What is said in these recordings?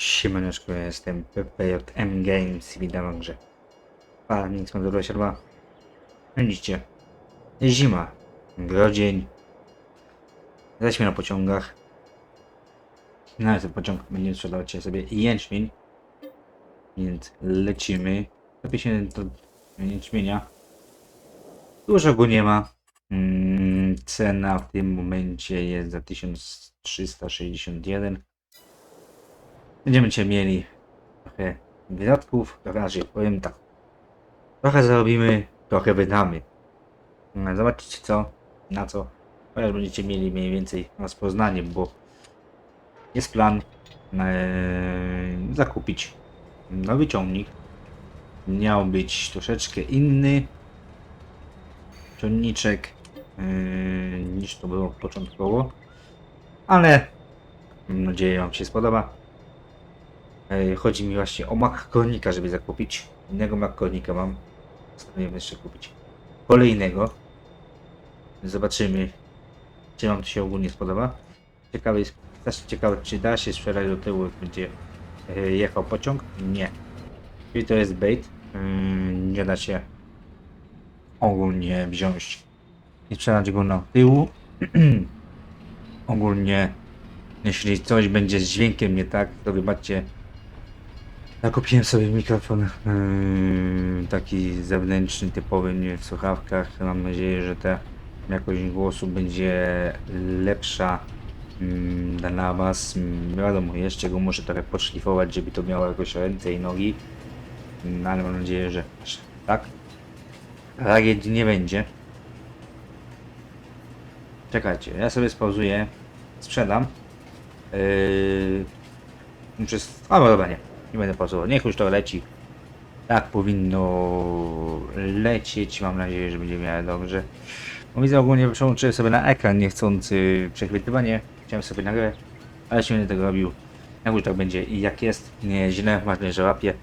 Siemaneczko, ja jestem PPJM Games i witam grze. Farming Smadura Sierba. Widzicie, zima, grodzień. Jesteśmy na pociągach. Na ten pociąg będziemy sprzedawać sobie jęczmień. Więc lecimy. Lepiej się do jęczmienia. Dużo go nie ma. Mm, Cena w tym momencie jest za 1361. Będziemy dzisiaj mieli trochę wydatków, to razie powiem tak. Trochę zarobimy, trochę wydamy. No, Zobaczcie co, na co. Chociaż będziecie mieli mniej więcej rozpoznanie, bo jest plan e, zakupić nowy ciągnik. Miał być troszeczkę inny ciągniczek e, niż to było początkowo. Ale mam nadzieję Wam się spodoba. E, Chodzi mi właśnie o makronika, żeby zakupić. Innego makronika mam. Postanowiłem jeszcze kupić kolejnego. Zobaczymy, czy Wam to się ogólnie spodoba. Ciekawe jest, ciekawe, czy da się sprzedać do tyłu, jak będzie e, jechał pociąg? Nie. Czyli to jest bait. Ym, Nie da się ogólnie wziąć i sprzedać go na tyłu. ogólnie, jeśli coś będzie z dźwiękiem nie tak, to wybaczcie. Nakupiłem sobie mikrofon yy, taki zewnętrzny, typowy, nie w słuchawkach. Mam nadzieję, że ta jakość głosu będzie lepsza mm, dla Was. Mm, Wiadomo, jeszcze go muszę trochę podszlifować, żeby to miało jakoś ręce i nogi. Mm, Ale mam nadzieję, że tak. Tragedii nie będzie. Czekajcie, ja sobie spauzuję, sprzedam. Yy, muszę. s- A, no dobra, nie. Nie będę pauzował. Niech już to leci. Tak powinno lecieć. Mam nadzieję, że będzie miało dobrze. Bo widzę ogólnie przełączyłem sobie na ekran niechcący przechwytywanie. Chciałem sobie nagrać, ale się nie tego robił. Jak już tak będzie i jak jest, nie źle, ważne, że łapie.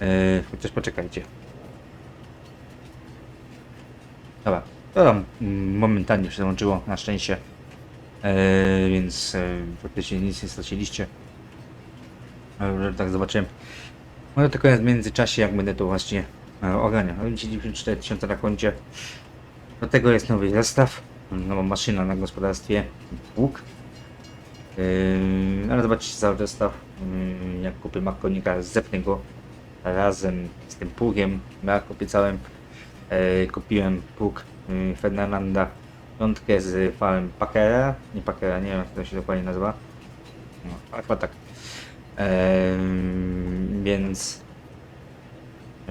Yy, chociaż poczekajcie. Dobra, to tam mm, momentalnie przełączyło, na szczęście. Yy, więc yy, faktycznie nic nie straciliście. Ale tak zobaczyłem. Może tylko jest w międzyczasie, jak będę to właśnie e, ogarniał. No Widzicie, 94 tysiące na koncie. Do tego jest nowy zestaw, nowa maszyna na gospodarstwie, łuk. Yy, ale zobaczcie cały zestaw. Yy, jak kupię makonika, zepnę go razem z tym pługiem. Ja obiecałem, yy, kupiłem pług yy, Fernanda, piątkę z fałem Packera, nie Packera, nie wiem jak to się dokładnie nazywa. No, chyba tak. Więc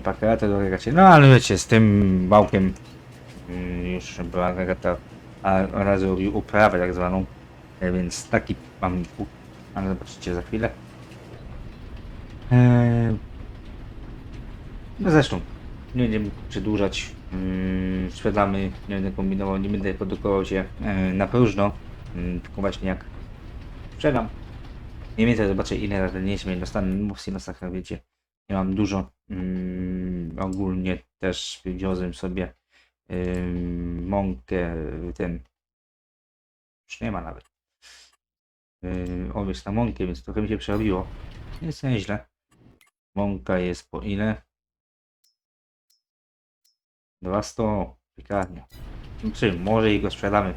paketę do. No ale wiecie, z tym bałkiem mm, już była regata, robił uprawę tak zwaną. E, Więc taki mam pu- ale zobaczycie za chwilę. Ehm, no zresztą, nie będziemy przedłużać. Mm, sprzedamy, nie będę kombinował, nie będę produkował się e, na próżno. Mm, tylko właśnie jak sprzedam, Mniej więcej zobaczę ile razy nie śmiej dostanę, no bo w sinosach wiecie, nie mam dużo. Mm, ogólnie też wywiozłem sobie ym, mąkę, ten już nie ma nawet. Yy, owiec na mąkę, więc trochę mi się przerobiło. Jest nieźle. Mąka jest po ile? 200 piekarnia. Czy może i go sprzedamy.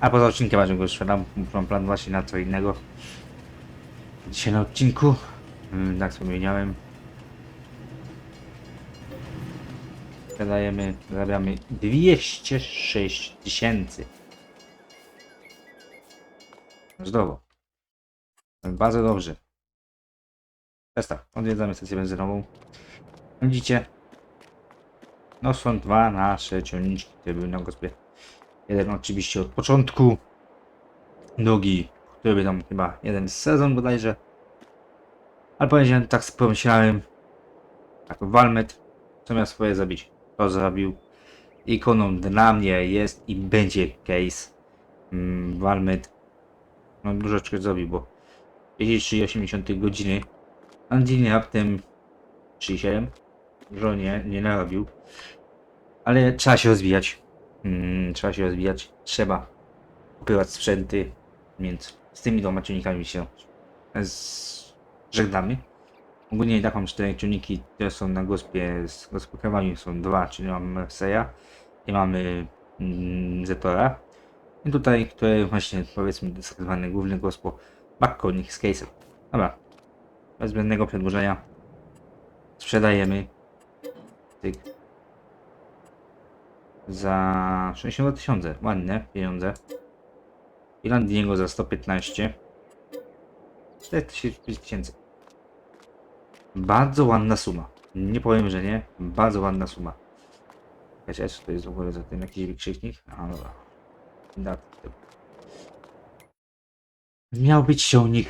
A poza odcinkiem może go sprzedam. Mam plan właśnie na co innego. Dzisiaj na odcinku, mm, jak wspomniałem, sprzedajemy, zarabiamy 206 tysięcy. Zdrowo. Bardzo dobrze. Teraz tak, odwiedzamy stację benzynową. Widzicie? No są dwa nasze ciągniczki, które były na gospie. Jeden oczywiście od początku, drugi który tam chyba jeden sezon bodajże. Ale powiedziałem, tak pomyślałem, tak Walmet, co miał swoje zrobić, to zrobił. Ikoną dla mnie jest i będzie case mm, Walmet. No dużo czegoś zrobił, bo 33,80 godziny, a dziennie raptem 37, dużo nie, nie narobił. Ale trzeba się rozwijać. Mm, trzeba się rozwijać, trzeba kupywać sprzęty, więc z tymi dwoma czynnikami się z... żegnamy. Ogólnie tak mam cztery ciągniki, które są na gospie z gospodarzami są dwa, czyli mamy Merceya i mamy mm, Zetora. I tutaj, które właśnie powiedzmy jest tak zwany główny gospo Bakkonik z case'em. Dobra, bez zbędnego przedłużenia sprzedajemy tyk za 62 tysiące, ładne pieniądze. Irlandiego za 115. 45 tysięcy. Bardzo ładna suma. Nie powiem, że nie. Bardzo ładna suma. Co to jest w ogóle za tym jakiś wykrzyknik? A dobra. Miał być ciągnik.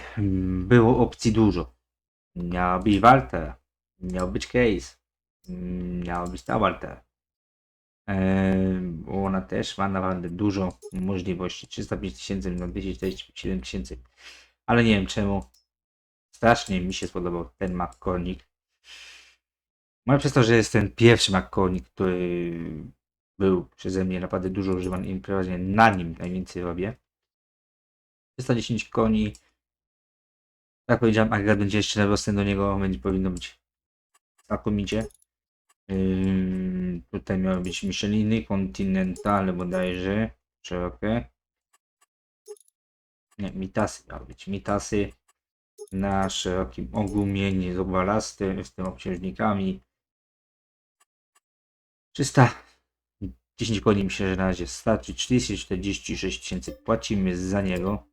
Było opcji dużo. Miała być Walter. Miał być case. Miała być ta Walter. Ona też ma naprawdę dużo możliwości. 305 tysięcy na 247 tysięcy. Ale nie wiem czemu. Strasznie mi się spodobał ten McCormick. Może przez to, że jest ten pierwszy McCormick, który był przeze mnie naprawdę dużo używany i przeważnie na nim najwięcej robię. 310 koni. Jak powiedziałem, agregat będzie jeszcze narostem do niego, będzie powinno być znakomicie. Tutaj miały być Micheliny, Continentale bodajże, szerokie. Nie, Mitasy miały być, Mitasy na szerokim ogumieniu z obalastym, z tym obciążnikami. 310 koni myślę, że na razie starczy, 446 tysięcy płacimy za niego.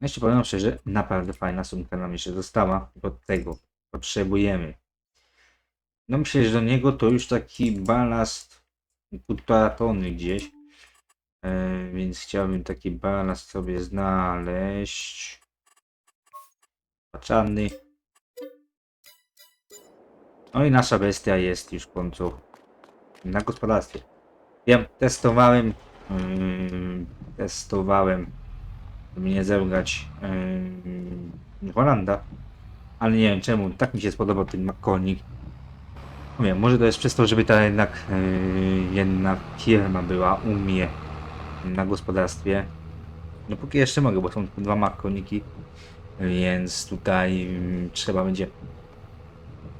Jeszcze powiem szczerze, naprawdę fajna sumka nam jeszcze została, bo tego potrzebujemy. No myślę, że do niego to już taki balast półtora tony gdzieś. E, więc chciałbym taki balast sobie znaleźć. Paczany. No i nasza bestia jest już w końcu na gospodarstwie. Wiem, testowałem. ym, testowałem. Żeby nie zełgać yy, Holanda. Ale nie wiem czemu, tak mi się spodobał ten McCormick. Wiem, może to jest przez to, żeby ta jednak yy, jedna firma była u mnie na gospodarstwie. No póki jeszcze mogę, bo są dwa makoniki, więc tutaj mm, trzeba będzie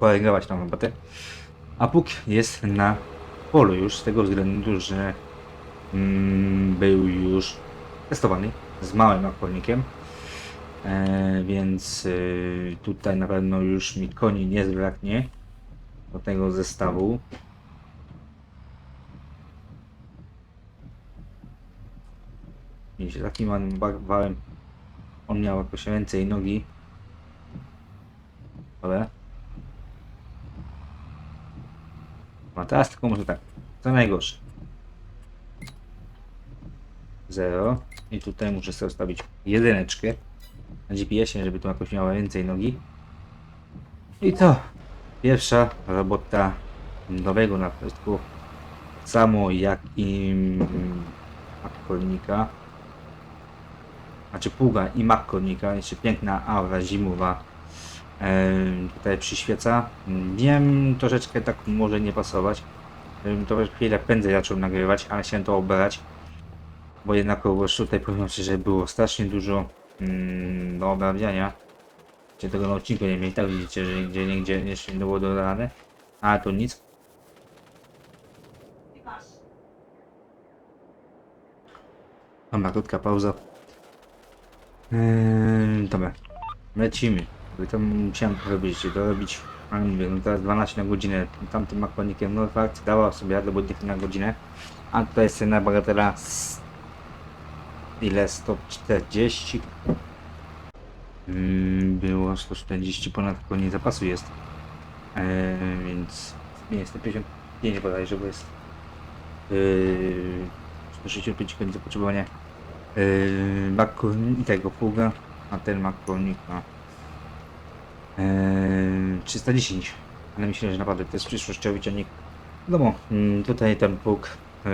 korygować tą robotę. A Puk jest na polu już z tego względu, że mm, był już testowany z małym akwarnikiem. E, więc y, tutaj na pewno już mi koni nie zbraknie do tego zestawu. Widzicie, takim ładnym ba- wałem on miał jakoś ręce i nogi. Ale. No teraz tylko może tak. To najgorsze. Zero. I tutaj muszę sobie ustawić jedyneczkę na GPS-ie, żeby to jakoś miało więcej nogi. I to pierwsza robota nowego naprzędku. Samo jak i akkolnika. Znaczy pługa i makkornika. Jeszcze piękna aura zimowa tutaj przyświeca. Wiem, troszeczkę tak może nie pasować. To chwilę pędzej zaczął nagrywać, ale chciałem to obrać. Bo jednakowoż tutaj powiem szczerze, było strasznie dużo mm, do obrabiania. Gdzie tego na odcinku nie mieli, tak widzicie, że nigdzie, nigdzie jeszcze nie było dodane. A to nic. Dobra, krótka pauza. Eee, dobra, lecimy. Bo to musiałem robić, dorobić. Ale mówię, no teraz 12 na godzinę. Tamtym makonikiem, no fakt, dała sobie radę, bo na godzinę. A tutaj jest cena bagatela ile? 140 Mm, 140 ponad koni zapasu jest. Eee, więc nie jest 155 bodajże, bo jest yy, 165 koni zapotrzebowania yy, makron- tego pługa, a ten makronik ma yy, 310. Ale myślę, że naprawdę to jest przyszłościowy ciągnik. Wiadomo, mm, tutaj ten pług yy,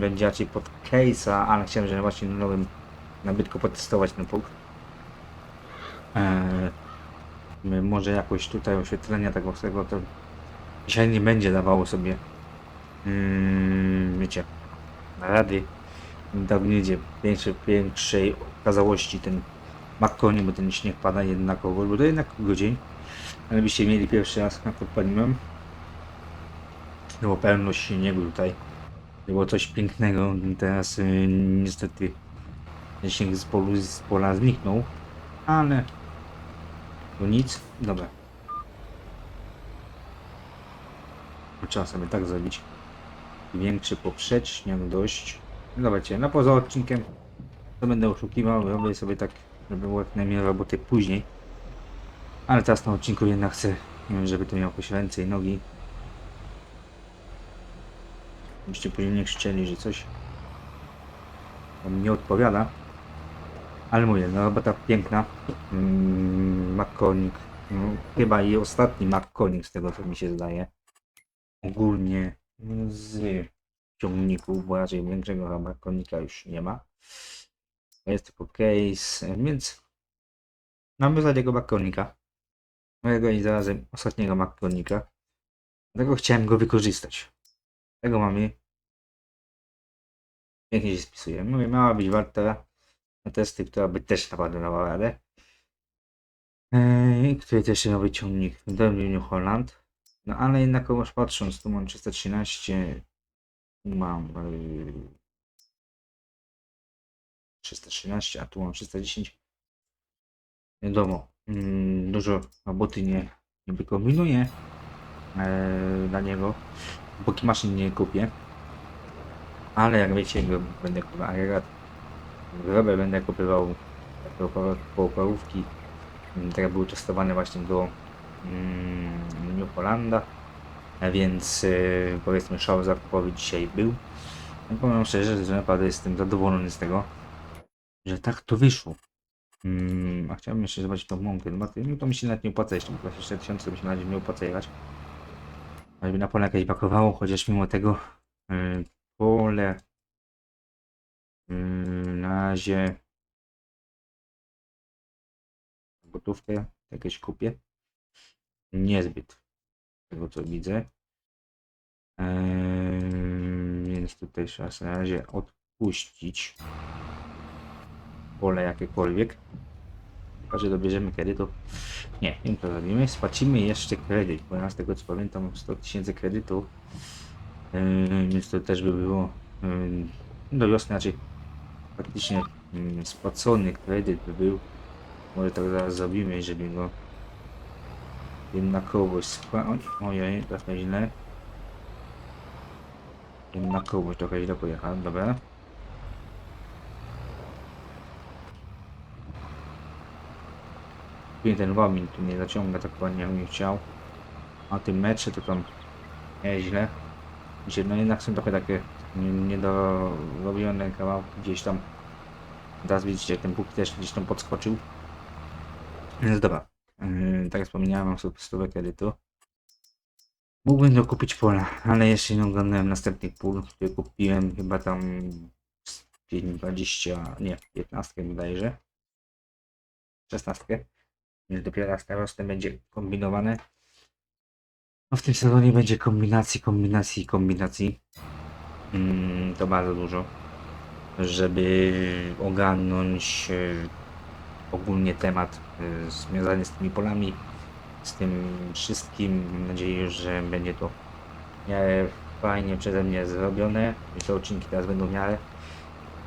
będzie raczej pod case'a, ale chciałem, że właśnie na nowym nabytku potestować ten pług. Może jakoś tutaj oświetlenia tego wszystkiego to dzisiaj nie będzie dawało sobie mm, wiecie rady tak nie większej, większej okazałości ten Makonie, bo ten śnieg pada jednakowo, bo to jednak godzin. Ale byście mieli pierwszy raz, jak odpaliłem. Było pełno śniegu tutaj. Było coś pięknego. Teraz y, niestety śnieg z, polu, z pola zniknął. Ale to nic. Dobra. Trzeba sobie tak zrobić. Większy poprzeczniak dość. Zobaczcie, na poza odcinkiem to będę oszukiwał, robię sobie tak, żeby było jak najmniej roboty później. Ale teraz na odcinku jednak chcę, żeby to miało jakoś ręce i nogi. Byście później nie krzyczeli, że coś wam nie odpowiada. Ale mówię, no robota piękna. Mm. No, chyba i ostatni McCormick z tego co mi się zdaje. Ogólnie z ciągników, bo raczej większego McCormicka już nie ma. Jest tylko case, więc mamy za tego McCormicka. Mojego i zarazem ostatniego McCormicka. Dlatego chciałem go wykorzystać. Tego mamy. Pięknie się spisuje. Mówię, miała być warta testy, która by też naprawdę dała radę. Eee, który też być ciągnik w New Holland. No ale jednakowoż patrząc, tu mam 313, tu mam yy, 313, a tu mam 310. Wiadomo, mm, dużo roboty nie, nie wykombinuję e, dla niego, póki maszyn nie kupię. Ale jak wiecie, będę agregat, grobę będę kupował półparówki, które były testowane właśnie do mm, New Hollanda, więc e, powiedzmy show zakupowy dzisiaj był. No, powiem szczerze, że naprawdę jestem zadowolony z tego, że tak to wyszło. Mm, a chciałbym jeszcze zobaczyć tą mąkę. No, to- no to mi się nawet nie opłaca jeszcze. 24 tysiące to mi się nawet nie opłaca jechać. Żeby na pole jakieś brakowało, chociaż mimo tego yy, pole na razie gotówkę jakieś kupię. Niezbyt tego co widzę. Yy, więc tutaj trzeba na razie odpuścić pole jakiekolwiek. Chyba, że dobierzemy kredytu. Nie, nie to zrobimy. Spłacimy jeszcze kredyt, bo z tego co pamiętam mam 100 tysięcy kredytu. Yy, więc to też by było yy, do wiosny, raczej faktycznie yy, spłacony kredyt by był. Może tak zaraz zrobimy, żeby go jednakowość spłacić. Ojej, trochę źle. Jednakowość trochę źle pojechałem, dobra. Później ten Womin tu nie zaciąga tak ładnie jak bym chciał. A tym mecze to tam nieźle. Gdzie no jednak są trochę takie nie- niedorobione kawałki gdzieś tam. Teraz widzicie, ten Bóg też gdzieś tam podskoczył. Więc dobra. Yy, tak jak wspomniałem, mam sobie stówę kredytu. Mógłbym dokupić pola, ale jeszcze nie oglądałem następnych pól, które kupiłem chyba tam z 20, nie, 15 bodajże. 16. Więc dopiero z starostem będzie kombinowane. No w tym sezonie będzie kombinacji, kombinacji, kombinacji. Mm, to bardzo dużo. Żeby ogarnąć e, ogólnie temat e, związany z tymi polami, z tym wszystkim. Mam nadzieję, że będzie to miarę fajnie przeze mnie zrobione. I te odcinki teraz będą w miarę.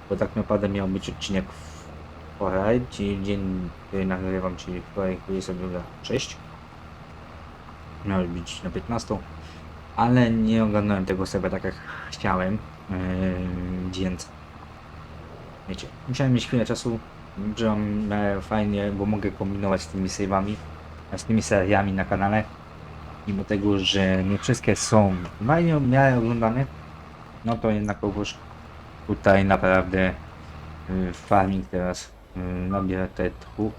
Bo tak naprawdę miał być odcinek wczoraj, czyli dzień, który nagrywam, czyli wczoraj 22.06. Miał być na 15, ale nie oglądałem tego sobie tak jak chciałem, yy, więc wiecie, musiałem mieć chwilę czasu, że e, fajnie, bo mogę kombinować z tymi save'ami, a z tymi seriami na kanale, mimo tego, że nie wszystkie są fajnie w miarę oglądane, no to jednakowoż tutaj naprawdę y, farming teraz y, nabiera tutaj tchu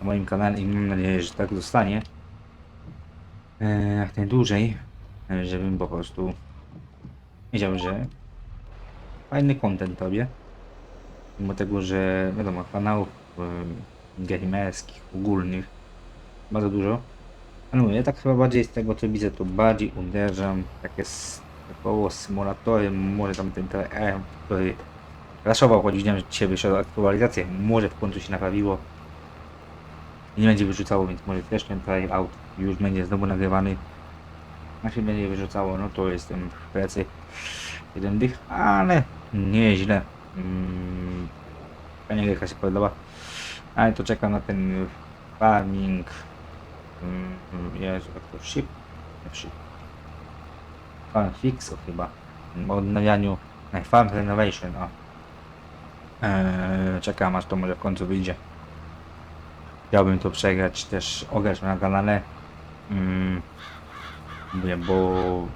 na moim kanale i mam nadzieję, że tak zostanie. E, jak najdłużej, e, żebym po prostu wiedział, że fajny content robię mimo tego, że wiadomo, kanałów y, gamerskich, ogólnych bardzo dużo ale mówię, ja tak chyba bardziej z tego co widzę, to bardziej uderzam takie około symulatory, może tam ten TR, który raszował, choć widziałem, że dzisiaj wyszła aktualizacja, może w końcu się naprawiło. nie będzie wyrzucało, więc może też ten try out już będzie znowu nagrywany. A się będzie wyrzucało, no to jestem w pracy jeden dych, ale nieźle. Mm, Fajnie jaka się podoba. Ale to czekam na ten farming. Mm, Jezu, jak to ship? Ship. Farm fix chyba. O odnawianiu. Farm renovation, o. Eee, czekam aż to może w końcu wyjdzie. Chciałbym to przegrać, też ograć na kanale. Mm, mówię, bo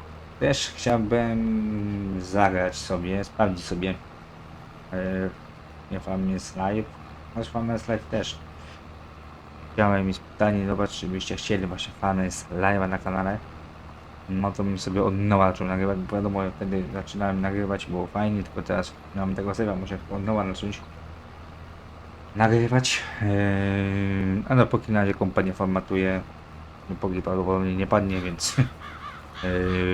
też chciałbym zagrać sobie, sprawdzić sobie. Nie Farm jest live. Nasz Farm jest live też. Chciałem mieć pytanie, zobacz, czy byście chcieli właśnie fany z live'a na kanale. No to bym sobie od nowa zaczął nagrywać, bo wiadomo, wtedy zaczynałem nagrywać, było fajnie, tylko teraz nie mam tego save'a, muszę od nowa zacząć nagrywać. Eee, a no póki na razie kompania formatuje, no póki prawdopodobnie nie padnie, więc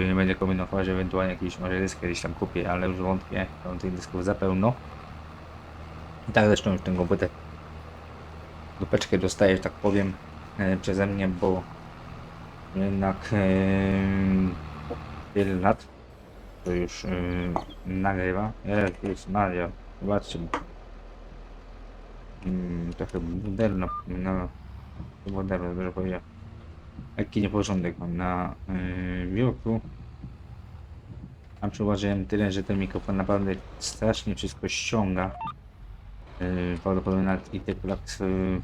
nie będę kombinował, że ewentualnie jakiś może dysk kiedyś tam kupię, ale już wątpię, mam tych dysków za pełno. I tak zresztą już ten komputer dupeczkę dostaje, że tak powiem, e, przeze mnie, bo jednak e, wiele lat to już e, nagrywa. Jezus Maria, zobaczcie. Mm, trochę moderno, no, moderno, dobrze powiedział. Jaki nieporządek mam na yy, biurku. A przyłożyłem tyle, że ten mikrofon naprawdę strasznie wszystko ściąga. Yy, prawdopodobnie nawet i te klaks, yy,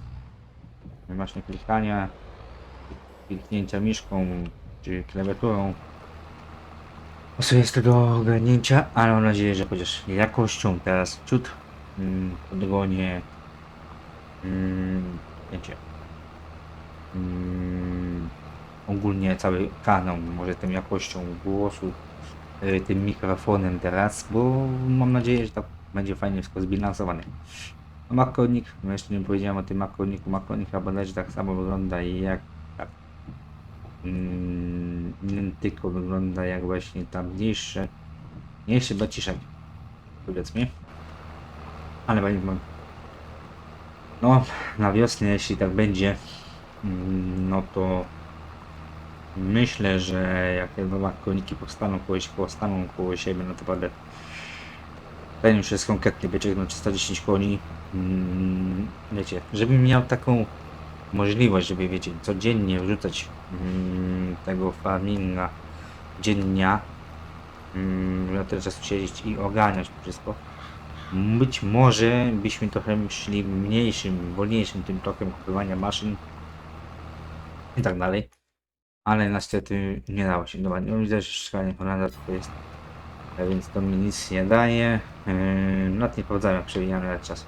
właśnie klikania, kliknięcia myszką czy klawiaturą. Pasuje z tego ogarnięcia, ale mam nadzieję, że chociaż jakością teraz ciut mm, podgonię wiecie mm, ogólnie cały kanał, może tym jakością głosu, y, tym mikrofonem teraz, bo mam nadzieję, że tak będzie fajnie wszystko zbilansowane. No, makronik, no jeszcze nie powiedziałem o tym makroniku, makronik chyba bodajże tak samo wygląda jak tak. Mm, tylko wygląda jak właśnie tam mniejsze, mniejszy baciszek, powiedzmy. Ale pani mam no, na wiosnę, jeśli tak będzie, mm, no to myślę, że jak dwa koniki powstaną kogoś, powstaną koło siebie, no to będę ten już jest konkretny byczek, no 310 koni. Mm, Wiecie, żebym miał taką możliwość, żeby wiecie, codziennie wrzucać mm, tego farminga dziennia, mm, na tyle czasu siedzieć i ogarniać to wszystko. Być może byśmy trochę szli mniejszym, wolniejszym tym tokiem kupowania maszyn i tak dalej. Ale niestety nie dało się. Dobra, no widzę, że szukanie Holanda to jest. A Więc to mi nic nie daje. Yy, nad nie jak przewijamy czas.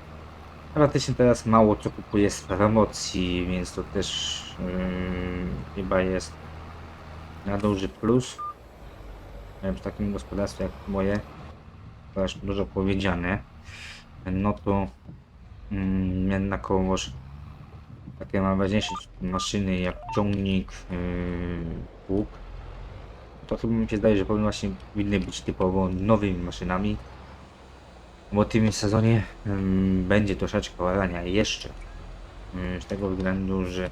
Praktycznie teraz mało co z promocji, więc to też yy, chyba jest na duży plus. Yy, W takim gospodarstwie jak moje to aż dużo powiedziane, no to mm, jednakowoż takie najważniejsze maszyny jak ciągnik, yy, łuk, to chyba mi się zdaje, że powinny właśnie powinny być typowo nowymi maszynami, bo w tym sezonie ym, będzie troszeczkę orania jeszcze, Yy, z tego względu, że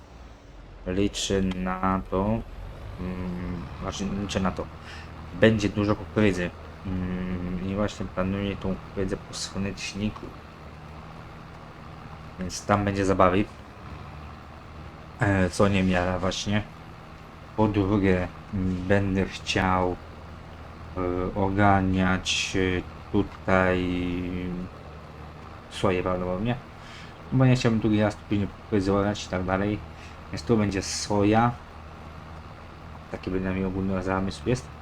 liczę na to, ym, znaczy liczę na to, będzie dużo kukurydzy. Mm, I właśnie planuję tą kukurydzę po słoneczniku. Więc tam będzie zabawy. E, Co nie miara właśnie. Po drugie, będę chciał e, ogarniać e, tutaj swoje prawdopodobnie. Bo nie chciałbym drugi raz później i tak dalej. Więc tu będzie soja. Taki bynajmniej ogólny zamysł jest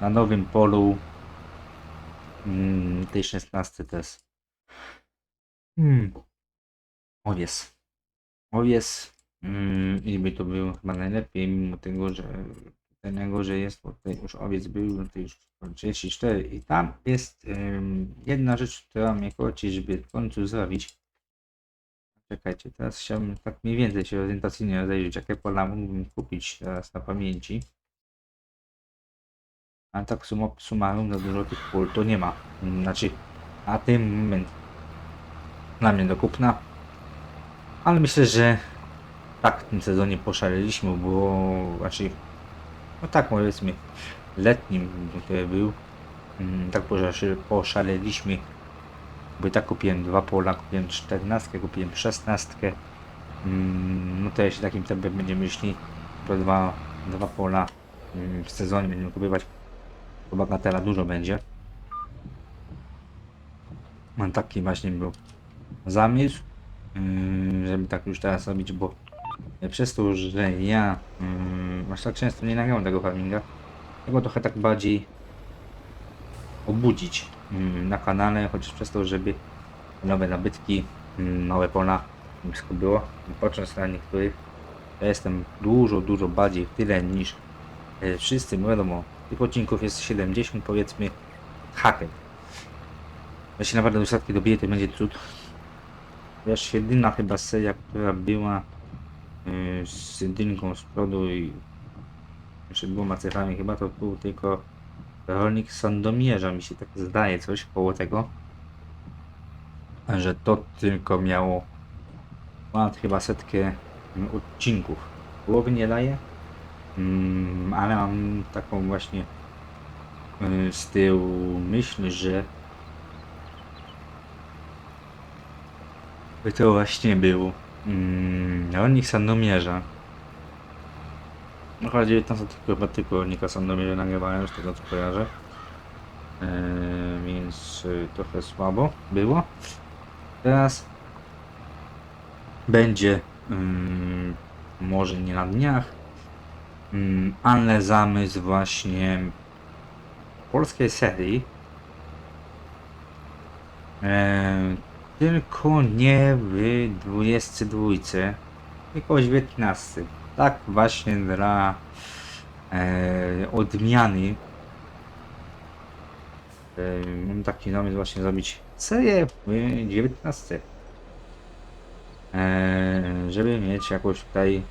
na nowym polu mm, tej 16 to jest hmm. owies owies mm, i by to było chyba najlepiej mimo tego, że tutaj najgorzej jest, bo tutaj już owiec był, no to już 34 i tam jest jedna rzecz, która mnie koci, żeby w końcu zrobić czekajcie, teraz chciałbym tak mniej więcej się orientacyjnie rozejrzeć, jakie pola mógłbym kupić teraz na pamięci a tak suma, summarum za dużo tych pól to nie ma. Znaczy, a ten moment dla mnie do kupna. Ale myślę, że tak w tym sezonie poszaleliśmy, bo raczej, no tak powiedzmy, letnim który był, mm, tak poszale- poszaleliśmy, bo tak kupiłem dwa pola, kupiłem czternastkę, kupiłem szesnastkę, mm, no to jeśli takim tempem będziemy szli, to dwa, dwa pola mm, w sezonie będziemy kupować, to bagatela dużo będzie. Mam taki właśnie był zamysł, żeby tak już teraz robić, bo przez to, że ja mm, aż tak często nie nagrałem tego farminga, tego trochę tak bardziej obudzić mm, na kanale, chociaż przez to, żeby nowe nabytki, mm, pola, wszystko było. Patrząc na niektórych, ja jestem dużo, dużo bardziej w tyle niż e, wszyscy, wiadomo, tych odcinków jest 70 powiedzmy hakiem. Jeśli naprawdę do setki dobiję, to będzie cud. Wiesz, jedyna chyba seria, która była z jedynką z przodu i jeszcze dwoma cechami, chyba to był tylko rolnik Sandomierza, mi się tak zdaje coś koło tego. Że to tylko miało ponad chyba setkę mm, odcinków. Głowy nie daje, mm, ale mam taką właśnie yy, z tyłu myśl, że by to właśnie był mm, rolnik Sandomierza. No chyba 19 tylko, chyba tylko rolnika Sandomierza nagrywałem, z tego co kojarzę. Eee, więc y, trochę słabo było. Teraz będzie mm, może nie na dniach, mm, ale zamysł właśnie polskiej serii. Eee, tylko nie w 22, tylko w 19. Tak właśnie dla e, odmiany. E, mam taki zamysł właśnie zrobić serię w 19. E, żeby mieć jakąś tutaj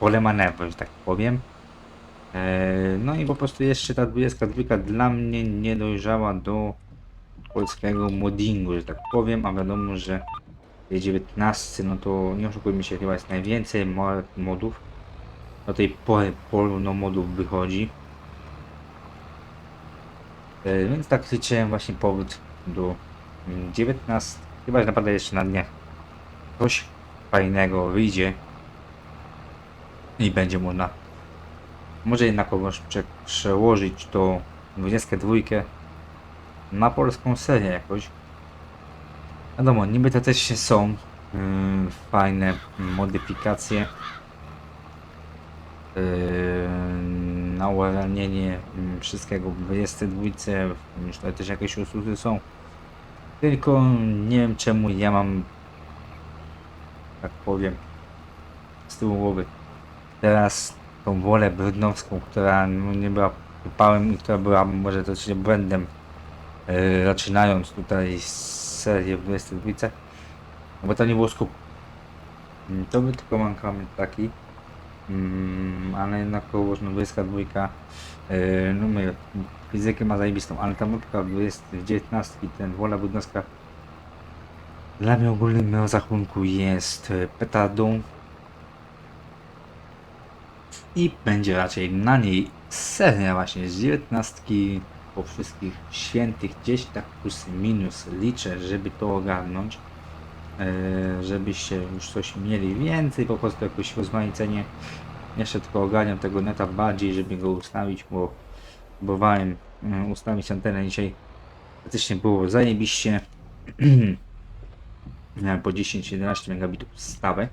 pole manewru, że tak powiem. E, no i po prostu jeszcze ta 22 dla mnie nie dojrzała do polskiego moddingu, że tak powiem, a wiadomo, że tej 19, no to nie oszukujmy się, chyba jest najwięcej mo- modów. Do tej pory polno modów wychodzi. E, więc tak liczyłem właśnie powód do mm, 19. Chyba że naprawdę jeszcze na dniach coś fajnego wyjdzie i będzie można może jednak prze- przełożyć to 22 na polską serię jakoś. Wiadomo, niby to też są yy, fajne modyfikacje yy, na uwalnienie yy, wszystkiego w 22, już tutaj też jakieś usługi są. Tylko nie wiem czemu ja mam, tak powiem, z tyłu głowy teraz tą wolę brudnowską, która no, nie była upałem i która była może troszeczkę błędem e, zaczynając tutaj serię w 22, no bo to nie było skup. Mm, To by tylko mankament taki, mm, ale jednak położona 22, e, no my fizykę ma zajebistą, ale ta 20 w 19 ten wola budnowska dla mnie ogólnym rozrachunku jest e, petardą i będzie raczej na niej seria właśnie z 19 po wszystkich świętych gdzieś tak plus minus liczę, żeby to ogarnąć e, żebyście już coś mieli więcej, po prostu jakoś rozmaicenie. Jeszcze tylko ogarniam tego neta bardziej, żeby go ustawić, bo próbowałem mm, ustawić antenę. Dzisiaj faktycznie było zajebiście. Po 10-11 megabitów stawę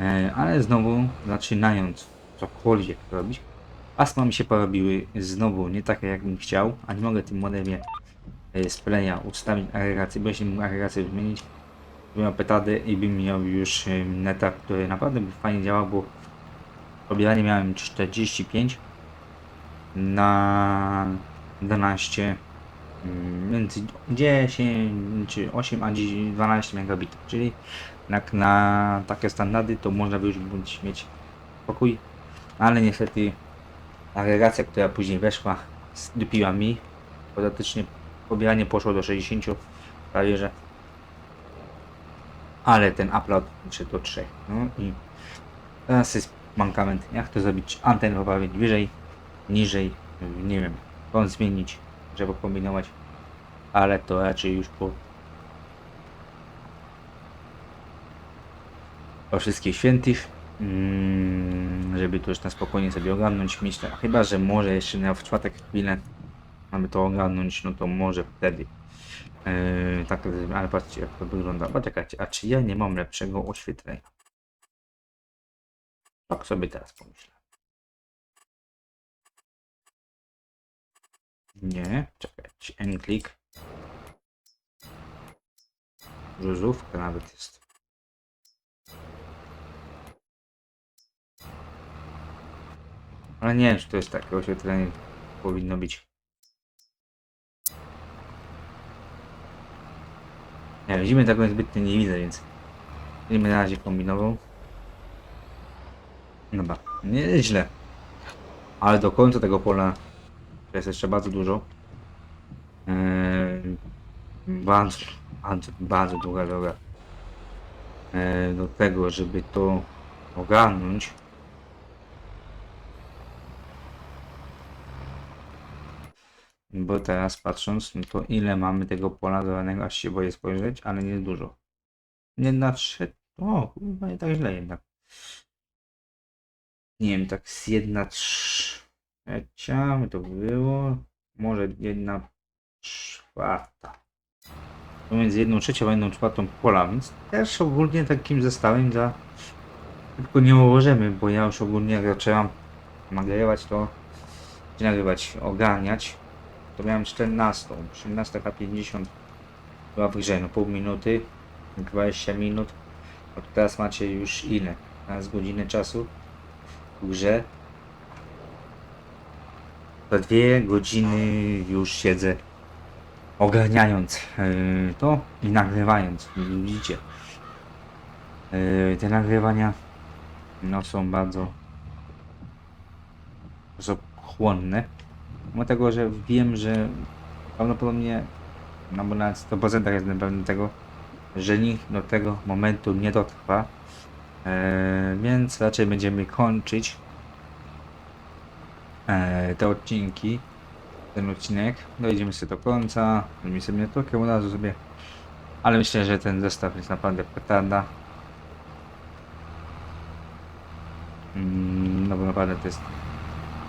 E, ale znowu zaczynając cokolwiek robić, pasma mi się porobiły znowu nie takie jak bym chciał, a nie mogę tym modemie z playa ustawić agregację, bo jeśli mógł agregację zmienić, bym miał petardę i bym miał już neta, który naprawdę by fajnie działał, bo pobieranie miałem 45 na 12 mm, między 10 czy 8 a 12 megabitów, czyli jak na takie standardy to można by już mieć pokój, ale niestety agregacja, która później weszła, zdupiła mi. Podatycznie pobieranie poszło do 60 prawie że. ale ten upload czy do 3. No i teraz jest mankament. Jak to zrobić? Antenę poprawić wyżej, niżej, nie wiem, kąt zmienić, żeby kombinować, ale to raczej już po o wszystkich świętych, żeby to już na spokojnie sobie ogarnąć, to, chyba, że może jeszcze na w czwartek chwilę mamy to ogarnąć, no to może wtedy. Yy, tak ale patrzcie jak to wygląda. Poczekajcie, a czy ja nie mam lepszego oświetlenia? Tak sobie teraz pomyślę. Nie, czekajcie, N-click. Różówka nawet jest. Ale nie wiem, czy to jest takie oświetlenie powinno być. Nie, widzimy tego zbytnio nie widzę, więc będziemy na razie kombinował. Dobra, nie źle. Ale do końca tego pola jest jeszcze bardzo dużo. Eee, bardzo, bardzo, bardzo długa droga. Eee, do tego, żeby to ogarnąć. Bo teraz patrząc, no to ile mamy tego pola zelanego, aż się boję spojrzeć, ale nie dużo. Nie na trzy. O, chyba nie tak źle jednak. Nie wiem, tak z jedna trzecia by to było. Może jedna czwarta. Pomiędzy jedną trzecią a jedną czwartą pola, więc też ogólnie takim zestawem za tylko nie ułożymy, bo ja już ogólnie jak zaczęłam nagrywać to, nagrywać, ogarniać, to miałem 14, 13.50 była w no pół minuty, 20 minut, a to teraz macie już ile? Teraz godziny czasu w grze. Za dwie godziny już siedzę ogarniając yy, to i nagrywając, widzicie. Yy, te nagrywania no są bardzo bardzo chłonne. Mimo tego, że wiem, że prawdopodobnie, no bo nawet 100% jestem pewny tego, że nikt do tego momentu nie dotrwa. Eee, więc raczej będziemy kończyć eee, te odcinki, ten odcinek. Dojdziemy sobie do końca, zrobimy sobie nie trochę od razu sobie, ale myślę, że ten zestaw jest naprawdę petarda. Mm, no bo naprawdę to jest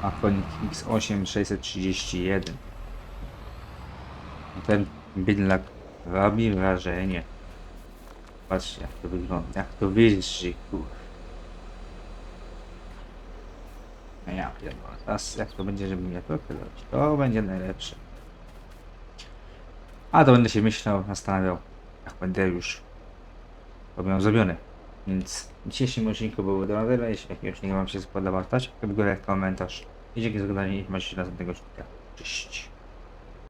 Akronik X8 631. Ten bydlak robi wrażenie. Patrzcie jak to wygląda, jak to wyższy, kur. No ja pierdolę, teraz jak to będzie, żeby mnie to to będzie najlepsze. A to będę się myślał, zastanawiał, jak będę już to miał zrobione. Więc w dzisiejszym odcinku było to na. Jeśli jakiś odcinek Wam się spodobał, dajcie w górę komentarz. I dzięki za oglądanie i macie się następnego odcinka. Cześć.